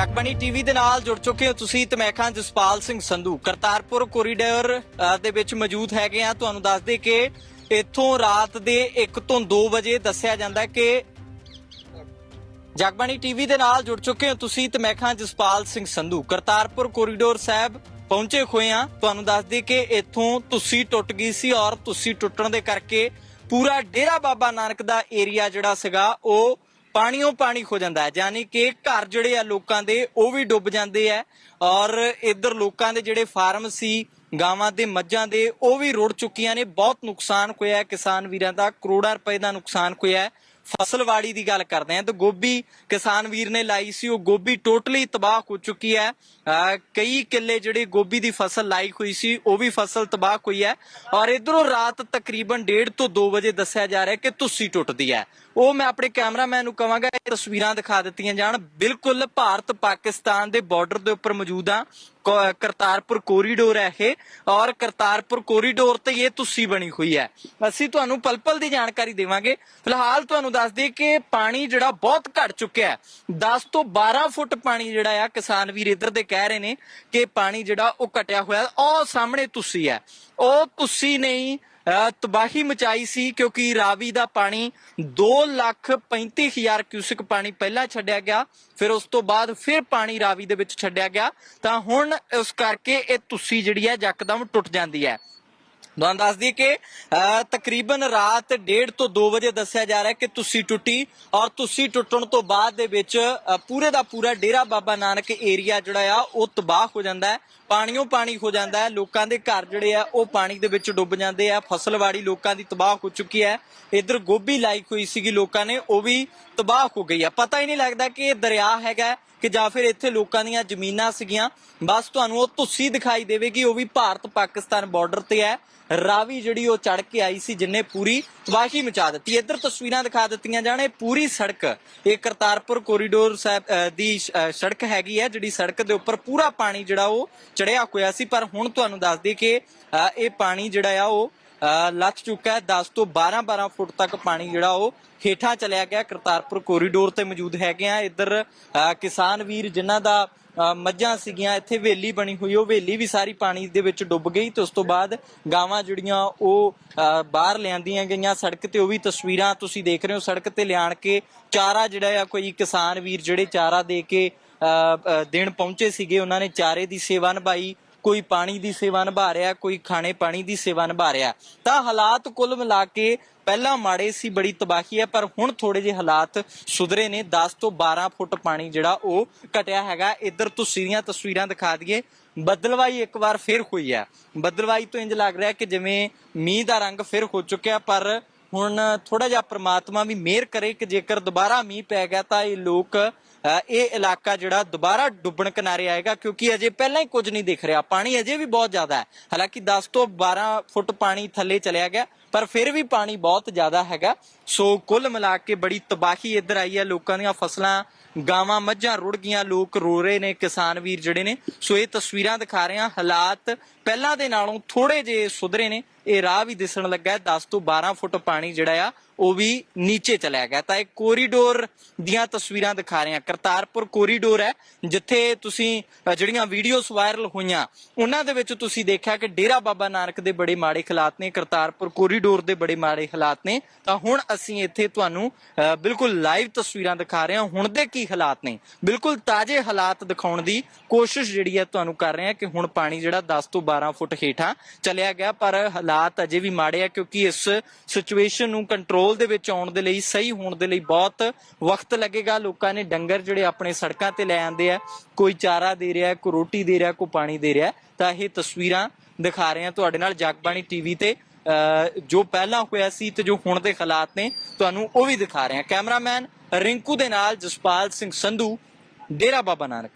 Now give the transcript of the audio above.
Jagbani TV ਦੇ ਨਾਲ ਜੁੜ ਚੁੱਕੇ ਹੋ ਤੁਸੀਂ ਤੇ ਮੈਂ ਖਾਂ ਜਸਪਾਲ ਸਿੰਘ ਸੰਧੂ। ਕਰਤਾਰਪੁਰ ਕੋਰੀਡੋਰ ਦੇ ਵਿੱਚ ਮੌਜੂਦ ਹੈਗੇ ਆ ਤੁਹਾਨੂੰ ਦੱਸ ਦੇ ਕਿ ਇੱਥੋਂ ਰਾਤ ਦੇ 1 ਤੋਂ 2 ਵਜੇ ਦੱਸਿਆ ਜਾਂਦਾ ਕਿ ਜਗਬਾਣੀ ਟੀਵੀ ਦੇ ਨਾਲ ਜੁੜ ਚੁੱਕੇ ਹੋ ਤੁਸੀਂ ਤੇ ਮੈਂ ਖਾਂ ਜਸਪਾਲ ਸਿੰਘ ਸੰਧੂ। ਕਰਤਾਰਪੁਰ ਕੋਰੀਡੋਰ ਸਾਹਿਬ ਪਹੁੰਚੇ ਹੋਏ ਆ ਤੁਹਾਨੂੰ ਦੱਸ ਦਈਏ ਕਿ ਇੱਥੋਂ ਤੁਸੀਂ ਟੁੱਟ ਗਈ ਸੀ ਔਰ ਤੁਸੀਂ ਟੁੱਟਣ ਦੇ ਕਰਕੇ ਪੂਰਾ ਡੇਰਾ ਬਾਬਾ ਨਾਨਕ ਦਾ ਏਰੀਆ ਜਿਹੜਾ ਸੀਗਾ, ਉਹ ਪਾਣੀੋਂ ਪਾਣੀ ਹੋ ਜਾਂਦਾ ਹੈ। ਯਾਨੀ ਕਿ ਘਰ ਜਿਹੜੇ ਆ ਲੋਕਾਂ ਦੇ, ਉਹ ਵੀ ਡੁੱਬ ਜਾਂਦੇ ਆ ਔਰ ਇੱਧਰ ਲੋਕਾਂ ਦੇ ਜਿਹੜੇ ਫਾਰਮ ਸੀ, ਗਾਵਾਂ ਦੇ, ਮੱਝਾਂ ਦੇ, ਉਹ ਵੀ ਰੁੜ ਚੁੱਕੀਆਂ ਨੇ। ਬਹੁਤ ਨੁਕਸਾਨ ਹੋਇਆ ਕਿਸਾਨ ਵੀਰਾਂ ਦਾ, ਕਰੋੜਾਂ ਰੁਪਏ ਦਾ ਨੁਕਸਾਨ ਹੋਇਆ ਫਸਲਵਾੜੀ ਦੀ ਗੱਲ ਕਰਦੇ ਹਾਂ ਤਾਂ ਗੋਭੀ ਕਿਸਾਨ ਵੀਰ ਨੇ ਲਾਈ ਸੀ, ਉਹ ਗੋਭੀ ਟੋਟਲੀ ਤਬਾਹ ਹੋ ਚੁੱਕੀ ਹੈ। ਕਈ ਕਿੱਲੇ ਜਿਹੜੇ ਗੋਭੀ ਦੀ ਫਸਲ ਲਾਈ ਹੋਈ ਸੀ, ਉਹ ਵੀ ਫਸਲ ਤਬਾਹ ਹੋਈ ਹੈ। ਔਰ ਇਧਰੋਂ ਰਾਤ ਤਕਰੀਬਨ 1:30 ਤੋਂ 2 ਵਜੇ ਦੱਸਿਆ ਜਾ ਰਿਹਾ ਕਿ ਤੁਸੀਂ ਟੁੱਟਦੀ ਹੈ। ਉਹ ਮੈਂ ਆਪਣੇ ਕੈਮਰਾਮੈਨ ਨੂੰ ਕਹਾਂਗਾ ਇਹ ਤਸਵੀਰਾਂ ਦਿਖਾ ਦਿੱਤੀਆਂ ਜਾਣ। ਬਿਲਕੁਲ ਭਾਰਤ ਪਾਕਿਸਤਾਨ ਦੇ ਬਾਰਡਰ ਦੇ ਉੱਪਰ ਮੌਜੂਦ ਆ ਕਰਤਾਰਪੁਰ ਕੋਰੀਡੋਰ ਹੈ ਇਹ, ਔਰ ਕਰਤਾਰਪੁਰ ਕੋਰੀਡੋਰ ਤੇ ਇਹ ਤੁਸੀਂ ਬਣੀ ਹੋਈ ਹੈ। ਅਸੀਂ ਤੁਹਾਨੂੰ ਪਲ-ਪਲ ਦੀ ਜਾਣਕਾਰੀ ਦੇਵਾਂਗੇ। ਫਿਲਹਾਲ ਤੁਹਾਨੂੰ ਦੱਸ ਦਈਏ ਕਿ ਪਾਣੀ ਜਿਹੜਾ ਬਹੁਤ ਘਟ ਚੁੱਕਿਆ ਹੈ। 10 ਤੋਂ 12 ਫੁੱਟ ਪਾਣੀ ਜਿਹੜਾ ਆ, ਕਿਸਾਨ ਵੀਰ ਇੱਧਰ ਦੇ ਕਹਿ ਰਹੇ ਨੇ ਕਿ ਪਾਣੀ ਜਿਹੜਾ ਉਹ ਘਟਿਆ ਹੋਇਆ, ਉਹ ਸਾਹਮਣੇ ਤੁਸੀਂ ਹੈ। ਉਹ ਤੁਸੀਂ ਨਹੀਂ ਤਬਾਹੀ ਮਚਾਈ ਸੀ ਕਿਉਂਕਿ ਰਾਵੀ ਦਾ ਪਾਣੀ 2 ਲੱਖ 35 ਹਜ਼ਾਰ ਕਿਊਸਿਕ ਪਾਣੀ ਪਹਿਲਾਂ ਛੱਡਿਆ ਗਿਆ, ਫਿਰ ਉਸ ਤੋਂ ਬਾਅਦ ਫਿਰ ਪਾਣੀ ਰਾਵੀ ਦੇ ਵਿੱਚ ਛੱਡਿਆ ਗਿਆ। ਤਾਂ ਹੁਣ ਉਸ ਕਰਕੇ ਇਹ ਤੁਸੀਂ ਜਿਹੜੀ ਹੈ ਯਕਦਮ ਟੁੱਟ ਜਾਂਦੀ ਹੈ। ਤੁਹਾਨੂੰ ਦੱਸ ਦਈਏ ਕਿ ਤਕਰੀਬਨ ਰਾਤ 1:30 ਤੋਂ 2 ਵਜੇ ਦੱਸਿਆ ਜਾ ਰਿਹਾ ਹੈ ਕਿ ਤੁਸੀਂ ਟੁੱਟੀ ਔਰ ਤੁਸੀਂ ਟੁੱਟਣ ਤੋਂ ਬਾਅਦ ਦੇ ਵਿੱਚ ਪੂਰੇ ਦਾ ਪੂਰਾ ਡੇਰਾ ਬਾਬਾ ਨਾਨਕ ਏਰੀਆ ਜਿਹੜਾ ਆ, ਉਹ ਤਬਾਹ ਹੋ ਜਾਂਦਾ ਹੈ ਪਾਣੀੋਂ ਪਾਣੀ ਹੋ ਜਾਂਦਾ ਹੈ, ਲੋਕਾਂ ਦੇ ਘਰ ਜਿਹੜੇ ਆ, ਉਹ ਪਾਣੀ ਦੇ ਵਿੱਚ ਡੁੱਬ ਜਾਂਦੇ ਆ, ਫਸਲਵਾੜੀ ਲੋਕਾਂ ਦੀ ਤਬਾਹ ਹੋ ਚੁੱਕੀ ਹੈ, ਇਧਰ ਗੋਭੀ ਲਾਈ ਹੋਈ ਸੀਗੀ ਲੋਕਾਂ ਨੇ, ਉਹ ਵੀ ਤਬਾਹ ਹੋ ਗਈ ਆ। ਪਤਾ ਹੀ ਨਹੀਂ ਲੱਗਦਾ ਕਿ ਇਹ ਦਰਿਆ ਹੈਗਾ ਕਿ ਜਾਂ ਫਿਰ ਇੱਥੇ ਲੋਕਾਂ ਦੀਆਂ ਜ਼ਮੀਨਾਂ ਸੀਗੀਆਂ ਬਸ ਤੁਹਾਨੂੰ ਉਹ ਤੁਸੀਂ ਦਿਖਾਈ ਦੇਵੇਗੀ ਉਹ ਵੀ ਭਾਰਤ ਪਾਕਿਸਤਾਨ ਬਾਰਡਰ ਤੇ ਹੈ। ਰਾਵੀ ਜਿਹੜੀ ਉਹ ਚੜ ਕੇ ਆਈ ਸੀ ਜਿੰਨੇ ਪੂਰੀ ਤਬਾਹੀ ਮਚਾ ਦਿੱਤੀ। ਇੱਧਰ ਤਸਵੀਰਾਂ ਦਿਖਾ ਦਿੱਤੀਆਂ ਜਾਣ ਪੂਰੀ ਸੜਕ ਇਹ ਕਰਤਾਰਪੁਰ ਕੋਰੀਡੋਰ ਸਾਹਿਬ ਅਹ, ਦੀ ਸੜਕ ਹੈਗੀ ਹੈ ਜਿਹੜੀ ਸੜਕ ਦੇ ਉੱਪਰ ਪੂਰਾ ਪਾਣੀ ਜਿਹੜਾ ਉਹ ਚੜਿਆ ਹੋਇਆ ਸੀ। ਪਰ ਹੁਣ ਤੁਹਾਨੂੰ ਦੱਸ ਦਈਏ ਕਿ ਇਹ ਪਾਣੀ ਜਿਹੜਾ ਆ ਉਹ ਲੱਥ ਚੁੱਕਾ ਹੈ। 10 ਤੋਂ 12 12 ਫੁੱਟ ਤੱਕ ਪਾਣੀ ਜਿਹੜਾ ਉਹ ਹੇਠਾਂ ਚਲਿਆ ਗਿਆ। ਕਰਤਾਰਪੁਰ ਕੋਰੀਡੋਰ ਤੇ ਮੌਜੂਦ ਹੈਗੇ ਆ। ਇੱਧਰ ਕਿਸਾਨ ਵੀਰ ਜਿਨ੍ਹਾਂ ਦਾ ਮੱਝਾਂ ਸੀਗੀਆਂ ਇੱਥੇ ਹਵੇਲੀ ਬਣੀ ਹੋਈ। ਉਹ ਹਵੇਲੀ ਵੀ ਸਾਰੀ ਪਾਣੀ ਦੇ ਵਿੱਚ ਡੁੱਬ ਗਈ ਤੇ ਉਸ ਤੋਂ ਬਾਅਦ ਗਾਵਾਂ ਜਿਹੜੀਆਂ ਉਹ ਅਹ ਬਾਹਰ ਲਿਆਂਦੀਆਂ ਗਈਆਂ। ਸੜਕ ਤੇ ਉਹ ਵੀ ਤਸਵੀਰਾਂ ਤੁਸੀਂ ਦੇਖ ਰਹੇ ਹੋ। ਸੜਕ ਤੇ ਲਿਆਣ ਕੇ ਚਾਰਾ ਜਿਹੜਾ ਆ ਕੋਈ ਕਿਸਾਨ ਵੀਰ ਜਿਹੜੇ ਚਾਰਾ ਦੇ ਕੇ ਅਹ, ਅਹ, ਦੇਣ ਪਹੁੰਚੇ ਸੀਗੇ ਉਹਨਾਂ ਨੇ ਚਾਰੇ ਦੀ ਸੇਵਾ ਨਿਭਾਈ। ਕੋਈ ਪਾਣੀ ਦੀ ਸੇਵਾ ਨਿਭਾ ਰਿਹਾ, ਕੋਈ ਖਾਣੇ ਪਾਣੀ ਦੀ ਸੇਵਾ ਨਿਭਾ ਰਿਹਾ। ਤਾਂ ਹਾਲਾਤ ਕੁੱਲ ਮਿਲਾ ਕੇ ਪਹਿਲਾਂ ਮਾੜੇ ਸੀ, ਬੜੀ ਤਬਾਹੀ ਹੈ, ਪਰ ਹੁਣ ਥੋੜੇ ਜਿਹੇ ਹਾਲਾਤ ਸੁਧਰੇ ਨੇ। 10 ਤੋਂ 12 ਫੁੱਟ ਪਾਣੀ ਜਿਹੜਾ ਉਹ ਘਟਿਆ ਹੈਗਾ। ਇੱਧਰ ਤੁਸੀਂ ਦੀਆਂ ਤਸਵੀਰਾਂ ਦਿਖਾ ਦਈਏ। ਬੱਦਲਵਾਈ ਇੱਕ ਵਾਰ ਫਿਰ ਹੋਈ ਹੈ। ਬੱਦਲਵਾਈ ਤੋਂ ਇੰਜ ਲੱਗ ਰਿਹਾ ਕਿ ਜਿਵੇਂ ਮੀਂਹ ਦਾ ਰੰਗ ਫਿਰ ਹੋ ਚੁੱਕਿਆ, ਪਰ ਹੁਣ ਥੋੜਾ ਜਿਹਾ ਪ੍ਰਮਾਤਮਾ ਵੀ ਮਿਹਰ ਕਰੇ ਕਿ ਜੇਕਰ ਦੁਬਾਰਾ ਮੀਂਹ ਪੈ ਗਿਆ ਤਾਂ ਇਹ ਲੋਕ ਇਹ ਇਲਾਕਾ ਜਿਹੜਾ ਦੁਬਾਰਾ ਡੁੱਬਣ ਕਿਨਾਰੇ ਆਏਗਾ, ਕਿਉਂਕਿ ਅਜੇ ਪਹਿਲਾਂ ਹੀ ਕੁਝ ਨਹੀਂ ਦਿਖ ਰਿਹਾ। ਪਾਣੀ ਅਜੇ ਵੀ ਬਹੁਤ ਜ਼ਿਆਦਾ ਹੈ। ਹਾਲਾਂਕਿ 10 ਤੋਂ 12 ਫੁੱਟ ਪਾਣੀ ਥੱਲੇ ਚਲਿਆ ਗਿਆ, ਪਰ ਫਿਰ ਵੀ ਪਾਣੀ ਬਹੁਤ ਜ਼ਿਆਦਾ ਹੈਗਾ। ਸੋ ਕੁੱਲ ਮਿਲਾ ਕੇ ਬੜੀ ਤਬਾਹੀ ਇੱਧਰ ਆਈ ਹੈ ਲੋਕਾਂ ਦੀਆਂ ਫਸਲਾਂ ਗਾਵਾਂ ਮੱਝਾਂ ਰੁੜ ਗਈਆਂ, ਲੋਕ ਰੋ ਰਹੇ ਨੇ, ਕਿਸਾਨ ਵੀਰ ਜਿਹੜੇ ਨੇ। ਸੋ ਇਹ ਤਸਵੀਰਾਂ ਦਿਖਾ ਰਹੇ ਹਾਂ। ਹਾਲਾਤ ਪਹਿਲਾਂ ਦੇ ਨਾਲੋਂ ਥੋੜੇ ਜੇ ਸੁਧਰੇ ਨੇ। ਇਹ ਰਾਹ ਵੀ ਦਿਸਣ ਲੱਗਾ ਹੈ। 10 ਤੋਂ 12 ਫੁੱਟ ਪਾਣੀ ਜਿਹੜਾ ਆ ਉਹ ਵੀ ਨੀਚੇ ਚਲਿਆ ਗਿਆ। ਤਾਂ ਇਹ ਕੋਰੀਡੋਰ ਦੀਆਂ ਤਸਵੀਰਾਂ ਦਿਖਾ ਰਹੇ ਹਾਂ। ਕਰਤਾਰਪੁਰ ਕੋਰੀਡੋਰ ਹੈ, ਜਿੱਥੇ ਤੁਸੀਂ ਜਿਹੜੀਆਂ ਵੀਡੀਓਜ਼ ਵਾਇਰਲ ਹੋਈਆਂ, ਉਹਨਾਂ ਦੇ ਵਿੱਚ ਤੁਸੀਂ ਦੇਖਿਆ ਕਿ ਡੇਰਾ ਬਾਬਾ ਨਾਨਕ ਦੇ ਬੜੇ ਮਾੜੇ ਹਾਲਾਤ ਨੇ, ਕਰਤਾਰਪੁਰ ਕੋਰੀਡੋਰ ਦੇ ਬੜੇ ਮਾੜੇ ਹਾਲਾਤ ਨੇ। ਤਾਂ ਹੁਣ ਅਸੀਂ ਇੱਥੇ ਤੁਹਾਨੂੰ ਬਿਲਕੁਲ ਲਾਈਵ ਤਸਵੀਰਾਂ ਦਿਖਾ ਰਹੇ ਹਾਂ। ਹੁਣ ਦੇ ਕੀ ਹਾਲਾਤ ਨੇ? ਬਿਲਕੁਲ ਤਾਜ਼ੇ ਹਾਲਾਤ ਦਿਖਾਉਣ ਦੀ ਕੋਸ਼ਿਸ਼ ਜਿਹੜੀ ਹੈ ਤੁਹਾਨੂੰ ਕਰ ਰਹੇ ਹਾਂ ਕਿ ਹੁਣ ਪਾਣੀ ਜਿਹੜਾ 10 ਤੋਂ 12 ਫੁੱਟ ਹੇਠਾਂ ਚਲਿਆ ਗਿਆ, ਪਰ ਹਾਲਾਤ ਅਜੇ ਵੀ ਮਾੜੇ ਆ, ਕਿਉਂਕਿ ਇਸ ਸਿਚੁਏਸ਼ਨ ਨੂੰ ਕੰਟਰੋਲ ਦੇ ਵਿੱਚ ਆਉਣ ਦੇ ਲਈ ਸਹੀ ਹੋਣ ਦੇ ਲਈ ਬਹੁਤ ਵਕਤ ਲੱਗੇਗਾ। ਲੋਕਾਂ ਨੇ ਡੰਗਰ ਜਿਹੜੇ ਆਪਣੇ ਸੜਕਾਂ ਤੇ ਲੈ ਆਂਦੇ ਆ ਕੋਈ ਚਾਰਾ ਦੇ ਰਿਹਾ ਕੋਈ ਰੋਟੀ ਦੇ ਰਿਹਾ ਕੋਈ ਪਾਣੀ ਦੇ ਰਿਹਾ ਤਾਂ ਇਹ ਤਸਵੀਰਾਂ ਦਿਖਾ ਰਹੇ ਹਾਂ ਤੁਹਾਡੇ ਨਾਲ ਜਗਬਾਣੀ ਟੀਵੀ ਤੇ। ਅਹ, ਜੋ ਪਹਿਲਾਂ ਹੋਇਆ ਸੀ ਤੇ ਜੋ ਹੁਣ ਦੇ ਹਾਲਾਤ ਨੇ ਤੁਹਾਨੂੰ ਉਹ ਵੀ ਦਿਖਾ ਰਹੇ ਹਾਂ। ਕੈਮਰਾਮੈਨ ਰਿੰਕੂ ਦੇ ਨਾਲ ਜਸਪਾਲ ਸਿੰਘ ਸੰਧੂ ਡੇਰਾ ਬਾਬਾ ਨਾਨਕ।